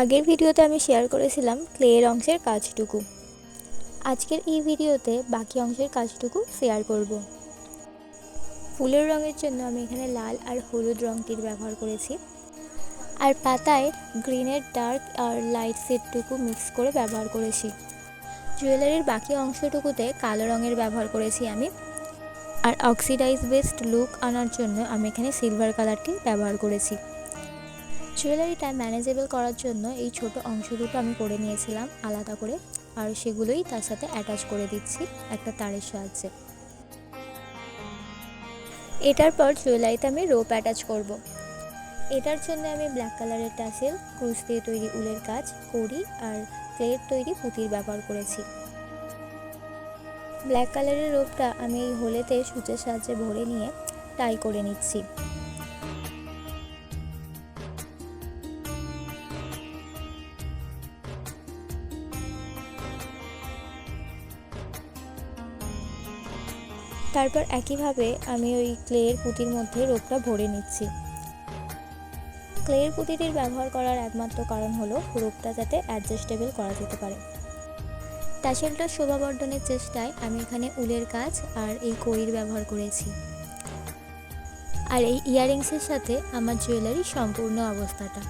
আগের ভিডিওতে আমি শেয়ার করেছিলাম ক্লের অংশের কাজটুকু। আজকের এই ভিডিওতে বাকি অংশের কাজটুকু শেয়ার করব। ফুলের রঙের জন্য আমি এখানে লাল আর হলুদ রঙটির ব্যবহার করেছি। আর পাতায় গ্রিনের ডার্ক আর লাইট সেটটুকু মিক্স করে ব্যবহার করেছি। জুয়েলারির বাকি অংশটুকুতে কালো রঙের ব্যবহার করেছি আমি। আর অক্সিডাইজ বেসড লুক আনার জন্য আমি এখানে সিলভার কালারটি ব্যবহার করেছি। জুয়েলারিটা ম্যানেজেবল করার জন্য এই ছোট অংশ দুটো আমি করে নিয়েছিলাম আলাদা করে। আর সেগুলোই তার সাথে অ্যাটাচ করে দিচ্ছি একটা তারের সাহায্যে। এটার পর জুয়েলারিতে আমি রোপ অ্যাটাচ করব। এটার জন্য আমি ব্ল্যাক কালারের টাসেল ক্রুশ দিয়ে তৈরি উলের কাজ কড়ি আর ক্লের তৈরি পুঁতির ব্যবহার করেছি। ব্ল্যাক কালারের রোপটা আমি এই হোলেতে সূচের সাহায্যে ভরে নিয়ে টাই করে নিচ্ছি। তারপর একইভাবে আমি ওই ক্লের পুঁতির মধ্যে রোগটা ভরে নিচ্ছি। ক্লের পুঁতিটির ব্যবহার করার একমাত্র কারণ হলো রোগটা যাতে অ্যাডজাস্টেবল করা যেতে পারে। টাসেলটার শোভাবর্ধনের চেষ্টায় আমি এখানে উলের কাজ আর এই কড়ির ব্যবহার করেছি। আর এই ইয়াররিংসের সাথে আমার জুয়েলারি সম্পূর্ণ অবস্থাটা।